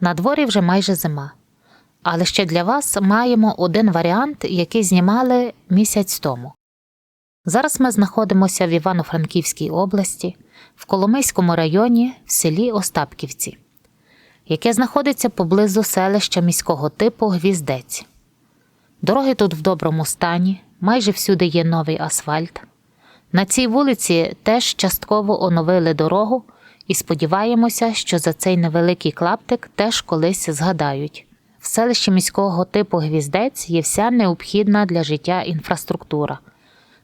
На дворі вже майже зима. Але ще для вас маємо один варіант, який знімали місяць тому. Зараз ми знаходимося в Івано-Франківській області, в Коломийському районі, в селі Остапківці, яке знаходиться поблизу селища міського типу Гвіздець. Дороги тут в доброму стані, майже всюди є новий асфальт. На цій вулиці теж частково оновили дорогу і сподіваємося, що за цей невеликий клаптик теж колись згадають. В селищі міського типу Гвіздець є вся необхідна для життя інфраструктура: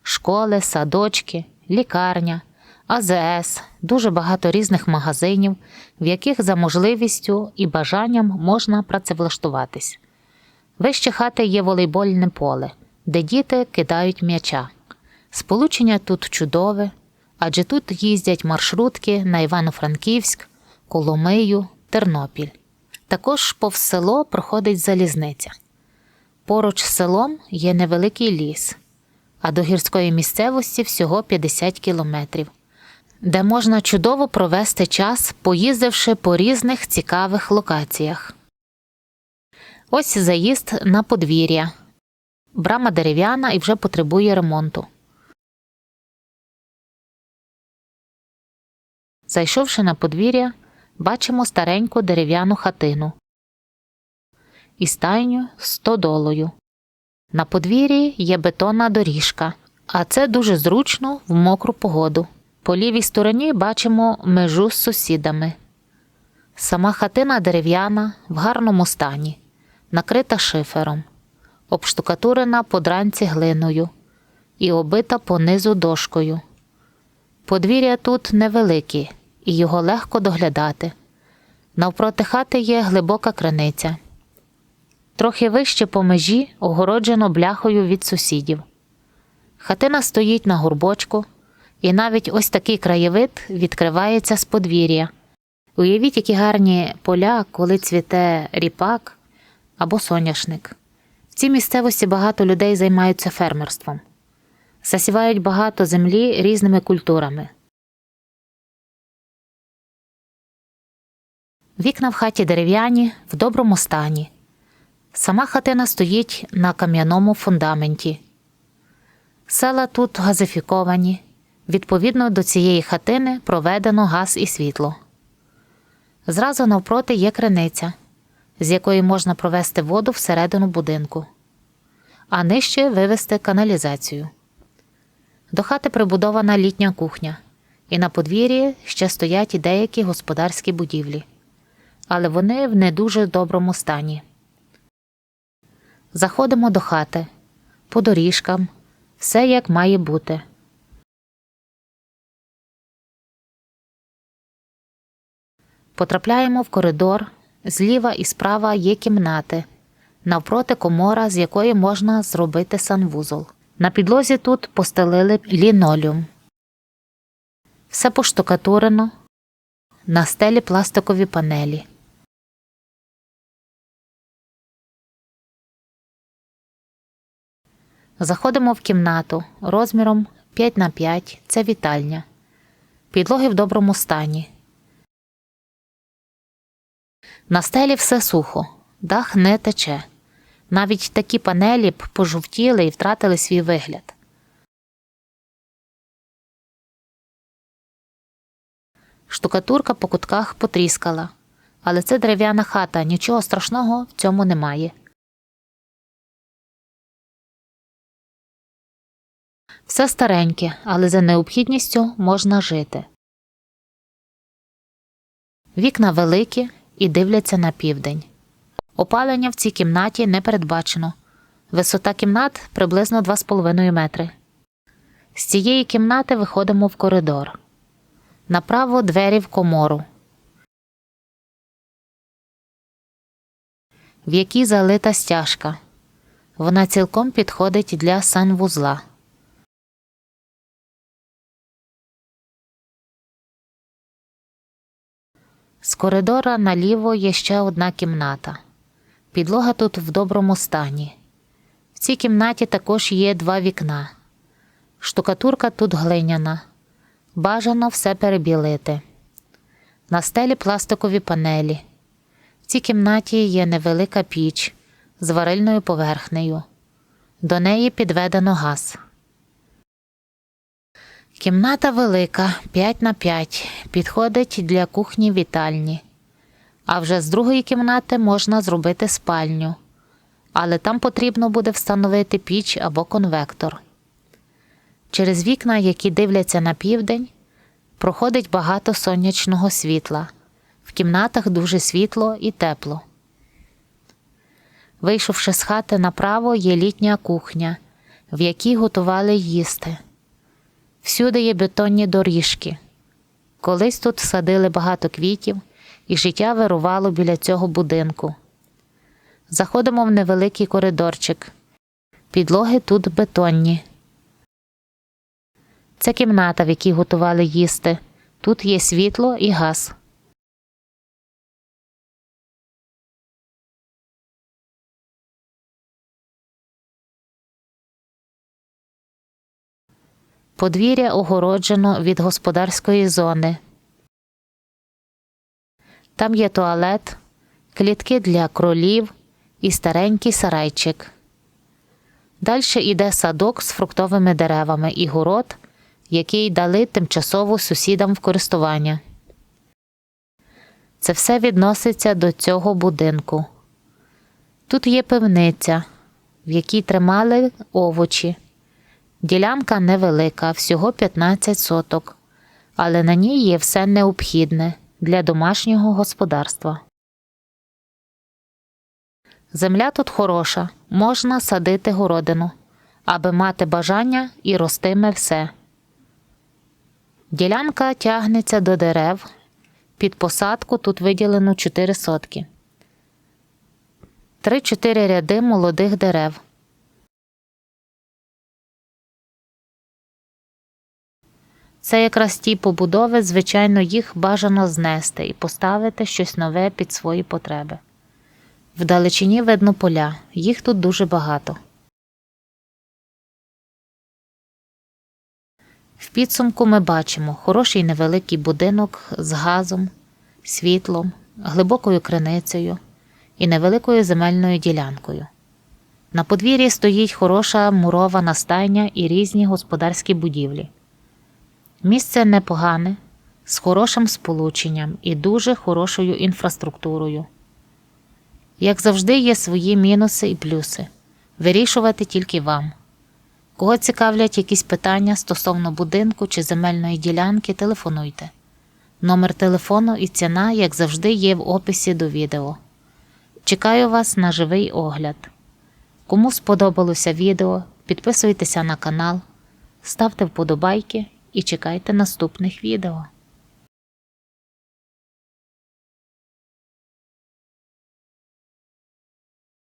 школи, садочки, лікарня, АЗС, дуже багато різних магазинів, в яких за можливістю і бажанням можна працевлаштуватись. Вище хати є волейбольне поле, де діти кидають м'яча. Сполучення тут чудове, адже тут їздять маршрутки на Івано-Франківськ, Коломию, Тернопіль. Також повз село проходить залізниця. Поруч з селом є невеликий ліс, а до гірської місцевості всього 50 кілометрів, де можна чудово провести час, поїздивши по різних цікавих локаціях. Ось заїзд на подвір'я. Брама дерев'яна і вже потребує ремонту. Зайшовши на подвір'я, бачимо стареньку дерев'яну хатину і стайню стодолою. На подвір'ї є бетонна доріжка, а це дуже зручно в мокру погоду. По лівій стороні бачимо межу з сусідами. Сама хатина дерев'яна в гарному стані, накрита шифером, обштукатурена по дранці глиною і обита понизу дошкою. Подвір'я тут невеликі, і його легко доглядати. Навпроти хати є глибока криниця. Трохи вище по межі огороджено бляхою від сусідів. Хатина стоїть на горбочку, і навіть ось такий краєвид відкривається з подвір'я. Уявіть, які гарні поля, коли цвіте ріпак або соняшник. В цій місцевості багато людей займаються фермерством, засівають багато землі різними культурами. Вікна в хаті дерев'яні в доброму стані. Сама хатина стоїть на кам'яному фундаменті. Села тут газифіковані. Відповідно до цієї хатини проведено газ і світло. Зразу навпроти є криниця, з якої можна провести воду всередину будинку, а нижче вивести каналізацію. До хати прибудована літня кухня, і на подвір'ї ще стоять і деякі господарські будівлі, але вони в не дуже доброму стані. Заходимо до хати, по доріжкам, все як має бути. Потрапляємо в коридор. Зліва і справа є кімнати, навпроти комора, з якої можна зробити санвузол. На підлозі тут постелили лінолеум. Все поштукатурено, на стелі пластикові панелі. Заходимо в кімнату розміром 5 на 5 це вітальня. Підлоги в доброму стані. На стелі все сухо, дах не тече. Навіть такі панелі б пожовтіли і втратили свій вигляд. Штукатурка по кутках потріскала, але це дерев'яна хата, нічого страшного в цьому немає. Все стареньке, але за необхідністю можна жити. Вікна великі і дивляться на південь. Опалення в цій кімнаті не передбачено. Висота кімнат приблизно 2,5 метри. З цієї кімнати виходимо в коридор. Направо двері в комору, в якій залита стяжка. Вона цілком підходить для санвузла. З коридора наліво є ще одна кімната. Підлога тут в доброму стані. В цій кімнаті також є два вікна. Штукатурка тут глиняна. Бажано все перебілити. На стелі пластикові панелі. В цій кімнаті є невелика піч з варильною поверхнею. До неї підведено газ. Кімната велика 5 на 5, підходить для кухні вітальні. А вже з другої кімнати можна зробити спальню, але там потрібно буде встановити піч або конвектор. Через вікна, які дивляться на південь, проходить багато сонячного світла. В кімнатах дуже світло і тепло. Вийшовши з хати направо, є літня кухня, в якій готували їсти. Всюди є бетонні доріжки. Колись тут садили багато квітів, і життя вирувало біля цього будинку. Заходимо в невеликий коридорчик. Підлоги тут бетонні. Це кімната, в якій готували їсти. Тут є світло і газ. Подвір'я огороджено від господарської зони. Там є туалет, клітки для кролів і старенький сарайчик. Далі йде садок з фруктовими деревами і город, який дали тимчасово сусідам в користування. Це все відноситься до цього будинку. Тут є пивниця, в якій тримали овочі. Ділянка невелика, всього 15 соток, але на ній є все необхідне для домашнього господарства. Земля тут хороша, можна садити городину, аби мати бажання і ростиме все. Ділянка тягнеться до дерев. Під посадку тут виділено 4 сотки. 3-4 ряди молодих дерев. Це якраз ті побудови, звичайно, їх бажано знести і поставити щось нове під свої потреби. Вдалечині видно поля, їх тут дуже багато. В підсумку ми бачимо хороший невеликий будинок з газом, світлом, глибокою криницею і невеликою земельною ділянкою. На подвір'ї стоїть хороша мурована стайня і різні господарські будівлі. Місце непогане, з хорошим сполученням і дуже хорошою інфраструктурою. Як завжди, є свої мінуси і плюси. Вирішувати тільки вам. Кого цікавлять якісь питання стосовно будинку чи земельної ділянки, телефонуйте. Номер телефону і ціна, як завжди, є в описі до відео. Чекаю вас на живий огляд. Кому сподобалося відео, підписуйтеся на канал, ставте вподобайки і чекайте наступних відео.